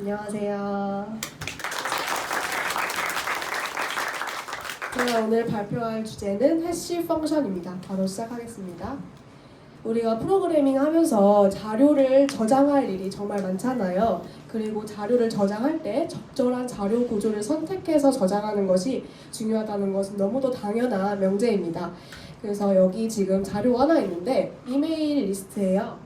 안녕하세요. 제가 오늘 발표할 주제는 해시 펑션입니다. 바로 시작하겠습니다. 우리가 프로그래밍 하면서 자료를 저장할 일이 정말 많잖아요. 그리고 자료를 저장할 때 적절한 자료 구조를 선택해서 저장하는 것이 중요하다는 것은 너무도 당연한 명제입니다. 그래서 여기 지금 자료가 하나 있는데 이메일 리스트예요.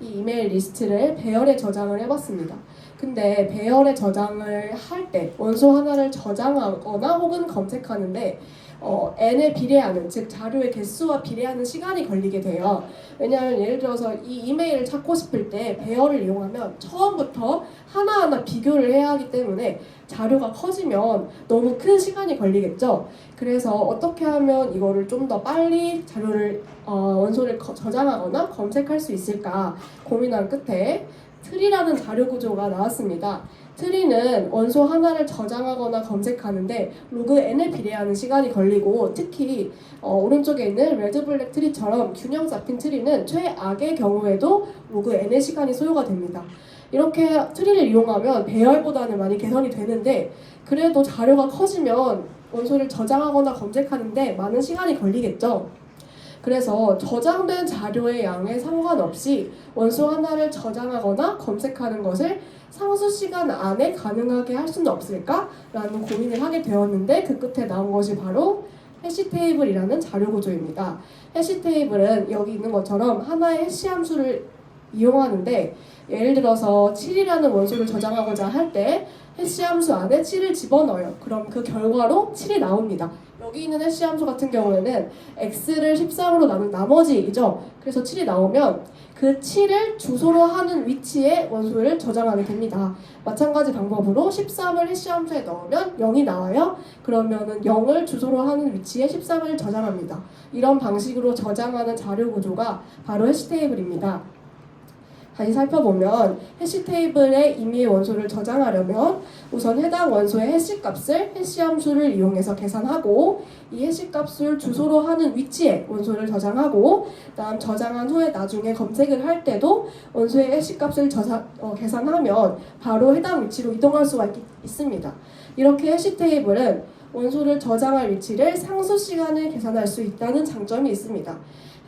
이 이메일 리스트를 배열에 저장을 해봤습니다. 근데 배열에 저장을 할 때 원소 하나를 저장하거나 혹은 검색하는데 어, n에 비례하는 즉 자료의 개수와 비례하는 시간이 걸리게 돼요. 왜냐하면 예를 들어서 이 이메일을 찾고 싶을 때 배열을 이용하면 처음부터 하나하나 비교를 해야 하기 때문에 자료가 커지면 너무 큰 시간이 걸리겠죠. 그래서 어떻게 하면 이거를 좀 더 빨리 자료를 어, 원소를 거- 저장하거나 검색할 수 있을까 고민한 끝에 트리라는 자료 구조가 나왔습니다. 트리는 원소 하나를 저장하거나 검색하는데 로그 n에 비례하는 시간이 걸리고 특히 어, 오른쪽에 있는 레드블랙 트리처럼 균형 잡힌 트리는 최악의 경우에도 로그 n의 시간이 소요가 됩니다. 이렇게 트리를 이용하면 배열보다는 많이 개선이 되는데 그래도 자료가 커지면 원소를 저장하거나 검색하는데 많은 시간이 걸리겠죠. 그래서 저장된 자료의 양에 상관없이 원소 하나를 저장하거나 검색하는 것을 상수 시간 안에 가능하게 할 수는 없을까? 라는 고민을 하게 되었는데 그 끝에 나온 것이 바로 해시 테이블이라는 자료 구조입니다. 해시 테이블은 여기 있는 것처럼 하나의 해시 함수를 이용하는데 예를 들어서 7이라는 원소를 저장하고자 할 때 해시 함수 안에 7을 집어넣어요. 그럼 그 결과로 7이 나옵니다. 여기 있는 해시 함수 같은 경우에는 x를 13으로 나눈 나머지이죠. 그래서 7이 나오면 그 7을 주소로 하는 위치에 원소를 저장하게 됩니다. 마찬가지 방법으로 13을 해시 함수에 넣으면 0이 나와요. 그러면은 0을 주소로 하는 위치에 13을 저장합니다. 이런 방식으로 저장하는 자료 구조가 바로 해시 테이블입니다. 다시 살펴보면 해시 테이블에 임의의 원소를 저장하려면 우선 해당 원소의 해시 값을 해시 함수를 이용해서 계산하고 이 해시 값을 주소로 하는 위치에 원소를 저장하고 다음 저장한 후에 나중에 검색을 할 때도 원소의 해시 값을 저장, 어, 계산하면 바로 해당 위치로 이동할 수가 있, 있습니다. 이렇게 해시 테이블은 원소를 저장할 위치를 상수 시간을 계산할 수 있다는 장점이 있습니다.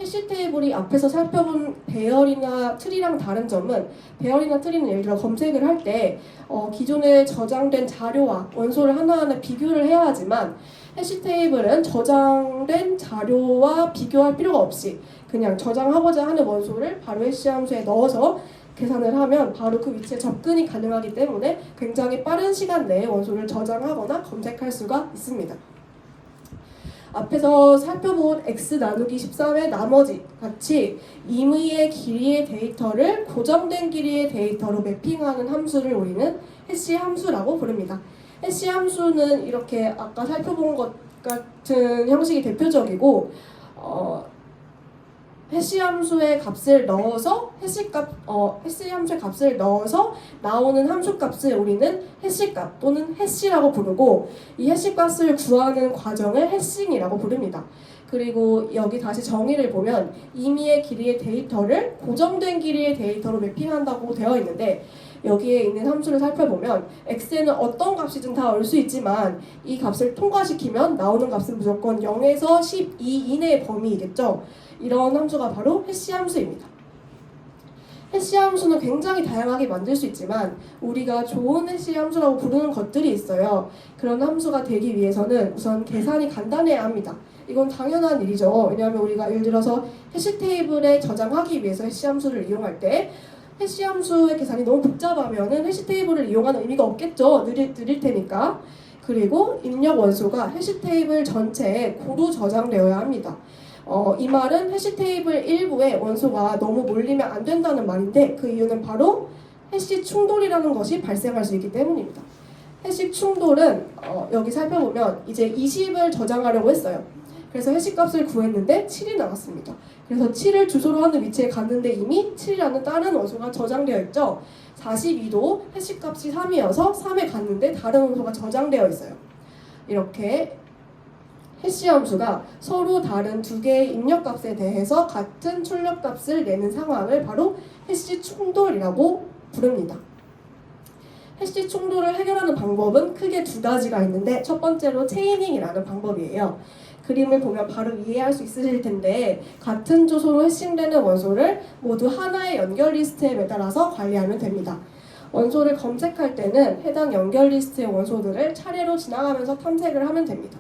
해시 테이블이 앞에서 살펴본 배열이나 트리랑 다른 점은 배열이나 트리는 예를 들어 검색을 할때 어, 기존에 저장된 자료와 원소를 하나하나 비교를 해야 하지만 해시 테이블은 저장된 자료와 비교할 필요가 없이 그냥 저장하고자 하는 원소를 바로 해시 함수에 넣어서 계산을 하면 바로 그 위치에 접근이 가능하기 때문에 굉장히 빠른 시간 내에 원소를 저장하거나 검색할 수가 있습니다. 앞에서 살펴본 x 나누기 13의 나머지 같이 임의의 길이의 데이터를 고정된 길이의 데이터로 매핑하는 함수를 우리는 해시 함수라고 부릅니다. 해시 함수는 이렇게 아까 살펴본 것 같은 형식이 대표적이고 어, 해시 함수의 값을 넣어서 해시 값, 어, 해시 함수의 값을 넣어서 나오는 함수 값을 우리는 해시 값 또는 해시라고 부르고 이 해시 값을 구하는 과정을 해싱이라고 부릅니다. 그리고 여기 다시 정의를 보면 임의의 길이의 데이터를 고정된 길이의 데이터로 매핑한다고 되어 있는데 여기에 있는 함수를 살펴보면 x에는 어떤 값이든 다 올 수 있지만 이 값을 통과시키면 나오는 값은 무조건 0에서 12 이내의 범위이겠죠. 이런 함수가 바로 해시 함수입니다. 해시 함수는 굉장히 다양하게 만들 수 있지만 우리가 좋은 해시 함수라고 부르는 것들이 있어요. 그런 함수가 되기 위해서는 우선 계산이 간단해야 합니다. 이건 당연한 일이죠. 왜냐하면 우리가 예를 들어서 해시 테이블에 저장하기 위해서 해시 함수를 이용할 때 해시 함수의 계산이 너무 복잡하면은 해시 테이블을 이용하는 의미가 없겠죠. 느릴, 느릴 테니까. 그리고 입력 원소가 해시 테이블 전체에 고루 저장되어야 합니다. 어, 이 말은 해시 테이블 일부에 원소가 너무 몰리면 안 된다는 말인데 그 이유는 바로 해시 충돌이라는 것이 발생할 수 있기 때문입니다. 해시 충돌은 어, 여기 살펴보면 이제 20을 저장하려고 했어요. 그래서 해시 값을 구했는데 7이 나왔습니다. 그래서 7을 주소로 하는 위치에 갔는데 이미 7이라는 다른 원소가 저장되어 있죠. 42도 해시 값이 3이어서 3에 갔는데 다른 원소가 저장되어 있어요. 이렇게 해시 함수가 서로 다른 두 개의 입력값에 대해서 같은 출력값을 내는 상황을 바로 해시 충돌이라고 부릅니다. 해시 충돌을 해결하는 방법은 크게 두 가지가 있는데 첫 번째로 체이닝이라는 방법이에요. 그림을 보면 바로 이해할 수 있으실 텐데 같은 주소로 해싱되는 원소를 모두 하나의 연결 리스트에 매달아서 관리하면 됩니다. 원소를 검색할 때는 해당 연결 리스트의 원소들을 차례로 지나가면서 탐색을 하면 됩니다.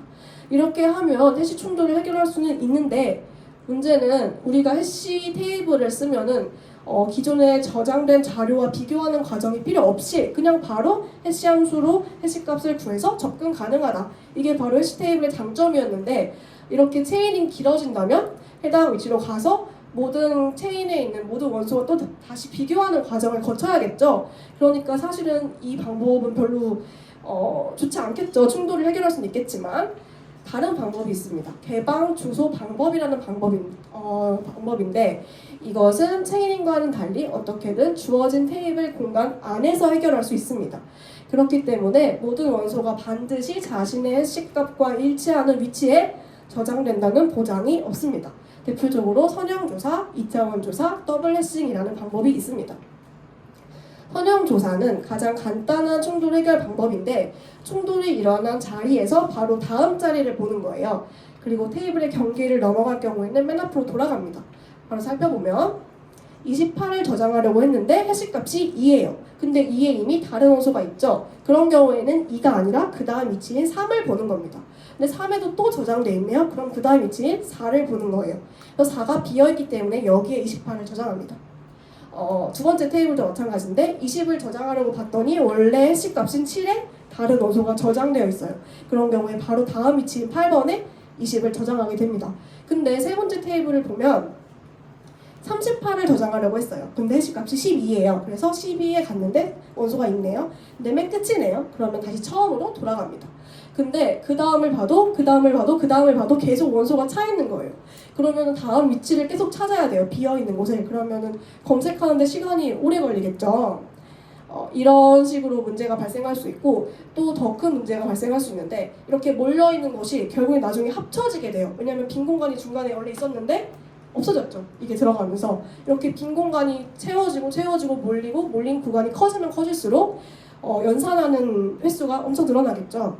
이렇게 하면 해시 충돌을 해결할 수는 있는데 문제는 우리가 해시 테이블을 쓰면은 어, 기존에 저장된 자료와 비교하는 과정이 필요 없이 그냥 바로 해시 함수로 해시 값을 구해서 접근 가능하다. 이게 바로 해시 테이블의 장점이었는데 이렇게 체인이 길어진다면 해당 위치로 가서 모든 체인에 있는 모든 원소와 또 다시 비교하는 과정을 거쳐야겠죠. 그러니까 사실은 이 방법은 별로 어, 좋지 않겠죠. 충돌을 해결할 수는 있겠지만 다른 방법이 있습니다. 개방 주소 방법이라는 방법인 어, 방법인데 이것은 체인과는 달리 어떻게든 주어진 테이블 공간 안에서 해결할 수 있습니다. 그렇기 때문에 모든 원소가 반드시 자신의 해시값과 일치하는 위치에 저장된다는 보장이 없습니다. 대표적으로 선형조사, 이차원조사, 더블 해싱이라는 방법이 있습니다. 선형조사는 가장 간단한 충돌 해결 방법인데 충돌이 일어난 자리에서 바로 다음 자리를 보는 거예요. 그리고 테이블의 경계를 넘어갈 경우에는 맨 앞으로 돌아갑니다. 바로 살펴보면 28을 저장하려고 했는데 해시값이 2예요. 근데 2에 이미 다른 원소가 있죠. 그런 경우에는 2가 아니라 그 다음 위치인 3을 보는 겁니다. 근데 3에도 또 저장돼 있네요. 그럼 그 다음 위치인 4를 보는 거예요. 그래서 4가 비어있기 때문에 여기에 28을 저장합니다. 어, 두 번째 테이블도 마찬가지인데 20을 저장하려고 봤더니 원래 해시값인 7에 다른 원소가 저장되어 있어요. 그런 경우에 바로 다음 위치인 8번에 20을 저장하게 됩니다. 근데 세 번째 테이블을 보면 38을 저장하려고 했어요. 근데 해시값이 12예요. 그래서 12에 갔는데 원소가 있네요. 근데 맨 끝이네요. 그러면 다시 처음으로 돌아갑니다. 근데 그 다음을 봐도 그 다음을 봐도 그 다음을 봐도 계속 원소가 차 있는 거예요. 그러면 다음 위치를 계속 찾아야 돼요. 비어 있는 곳을. 그러면은 검색하는데 시간이 오래 걸리겠죠. 어, 이런 식으로 문제가 발생할 수 있고 또 더 큰 문제가 발생할 수 있는데 이렇게 몰려 있는 것이 결국에 나중에 합쳐지게 돼요. 왜냐하면 빈 공간이 중간에 원래 있었는데 없어졌죠. 이게 들어가면서 이렇게 빈 공간이 채워지고 채워지고 몰리고 몰린 구간이 커지면 커질수록 어, 연산하는 횟수가 엄청 늘어나겠죠.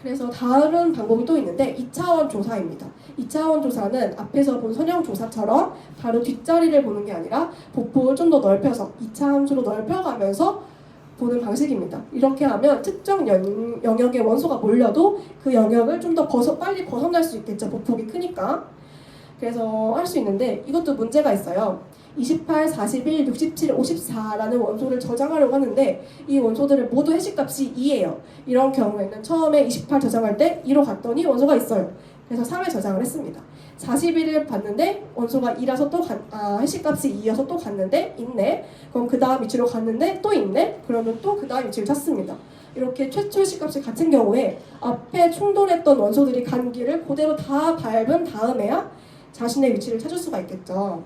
그래서 다른 방법이 또 있는데 2차원 조사입니다. 2차원 조사는 앞에서 본 선형 조사처럼 바로 뒷자리를 보는 게 아니라 보폭을 좀 더 넓혀서 2차 함수로 넓혀가면서 보는 방식입니다. 이렇게 하면 특정 연, 영역의 원소가 몰려도 그 영역을 좀 더 벗어 빨리 벗어날 수 있겠죠. 보폭이 크니까. 그래서 할 수 있는데 이것도 문제가 있어요. 28, 41, 67, 54라는 원소를 저장하려고 하는데 이 원소들을 모두 해시값이 2예요. 이런 경우에는 처음에 28 저장할 때 2로 갔더니 원소가 있어요. 그래서 3에 저장을 했습니다. 41을 봤는데 원소가 2라서 또 가, 아, 해시값이 2여서 또 갔는데 있네. 그럼 그 다음 위치로 갔는데 또 있네. 그러면 또 그 다음 위치를 찾습니다. 이렇게 최초 해시값이 같은 경우에 앞에 충돌했던 원소들이 간 길을 그대로 다 밟은 다음에야 자신의 위치를 찾을 수가 있겠죠.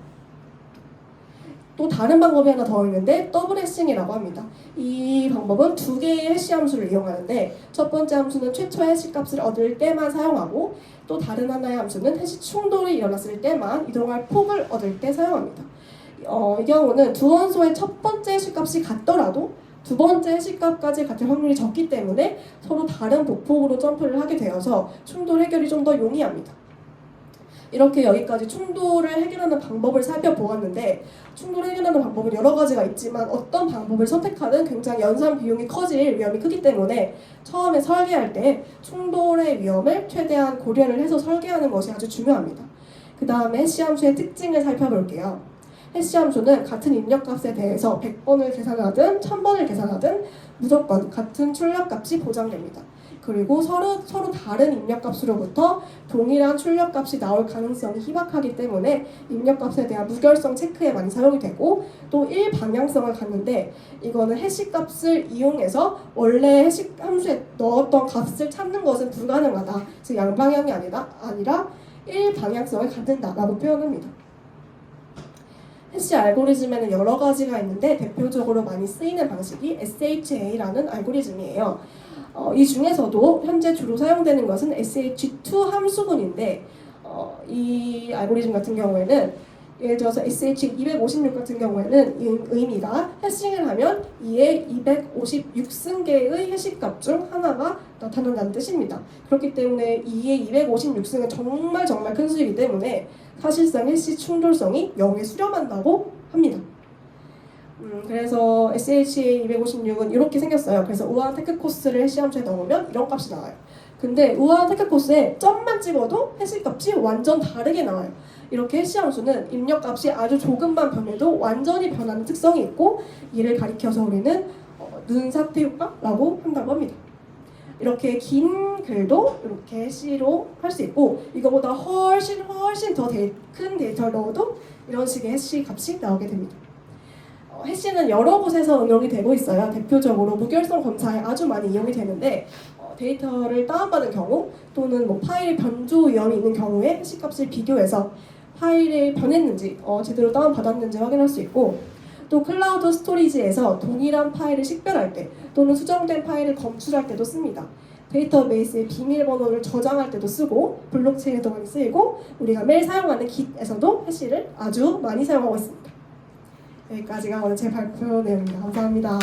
또 다른 방법이 하나 더 있는데 더블 해싱이라고 합니다. 이 방법은 두 개의 해시 함수를 이용하는데 첫 번째 함수는 최초 해시 값을 얻을 때만 사용하고 또 다른 하나의 함수는 해시 충돌이 일어났을 때만 이동할 폭을 얻을 때 사용합니다. 어, 이 경우는 두 원소의 첫 번째 해시 값이 같더라도 두 번째 해시 값까지 같을 확률이 적기 때문에 서로 다른 보폭으로 점프를 하게 되어서 충돌 해결이 좀 더 용이합니다. 이렇게 여기까지 충돌을 해결하는 방법을 살펴보았는데 충돌 해결하는 방법은 여러 가지가 있지만 어떤 방법을 선택하든 굉장히 연산 비용이 커질 위험이 크기 때문에 처음에 설계할 때 충돌의 위험을 최대한 고려를 해서 설계하는 것이 아주 중요합니다. 그 다음에 해시함수의 특징을 살펴볼게요. 해시함수는 같은 입력값에 대해서 100번을 계산하든 1000번을 계산하든 무조건 같은 출력값이 보장됩니다. 그리고 서로 서로 다른 입력값으로부터 동일한 출력값이 나올 가능성이 희박하기 때문에 입력값에 대한 무결성 체크에 많이 사용이 되고 또 일방향성을 갖는데 이거는 해시값을 이용해서 원래 해시 함수에 넣었던 값을 찾는 것은 불가능하다. 즉 양방향이 아니라 아니라 일방향성을 갖는다라고 표현합니다. 해시 알고리즘에는 여러 가지가 있는데 대표적으로 많이 쓰이는 방식이 SHA라는 알고리즘이에요. 어, 이 중에서도 현재 주로 사용되는 것은 SH2 함수군인데 어, 이 알고리즘 같은 경우에는 예를 들어서 SH 256 같은 경우에는 이 의미가 해싱을 하면 이에 256승계의 해시값 중 하나가 나타난다는 뜻입니다. 그렇기 때문에 2의 256승은 정말 정말 큰 수이기 때문에 사실상 해시 충돌성이 0에 수렴한다고 합니다. 음, 그래서 SHA 256은 이렇게 생겼어요. 그래서 우아한 테크 코스를 함수에 넣으면 이런 값이 나와요. 근데 우아한 코스에 점만 찍어도 해시 값이 완전 다르게 나와요. 이렇게 해시 함수는 입력 값이 아주 조금만 변해도 완전히 변하는 특성이 있고 이를 가리켜서 우리는 어, 눈사태 효과라고 한다고 합니다. 이렇게 긴 글도 이렇게 해시로 할 수 있고 이거보다 훨씬 훨씬 더 큰 데이터를 넣어도 이런 식의 해시 값이 나오게 됩니다. 어, 해시는 여러 곳에서 응용이 되고 있어요. 대표적으로 무결성 검사에 아주 많이 이용이 되는데 어, 데이터를 다운받은 경우 또는 뭐 파일에 변조 위험이 있는 경우에 해시 값을 비교해서 파일이 변했는지 어, 제대로 다운받았는지 확인할 수 있고 또 클라우드 스토리지에서 동일한 파일을 식별할 때 또는 수정된 파일을 검출할 때도 씁니다. 데이터베이스의 비밀번호를 저장할 때도 쓰고 블록체인에도 많이 쓰이고 우리가 매일 사용하는 깃에서도 해시를 아주 많이 사용하고 있습니다. 여기까지가 오늘 제 발표 내용입니다. 감사합니다.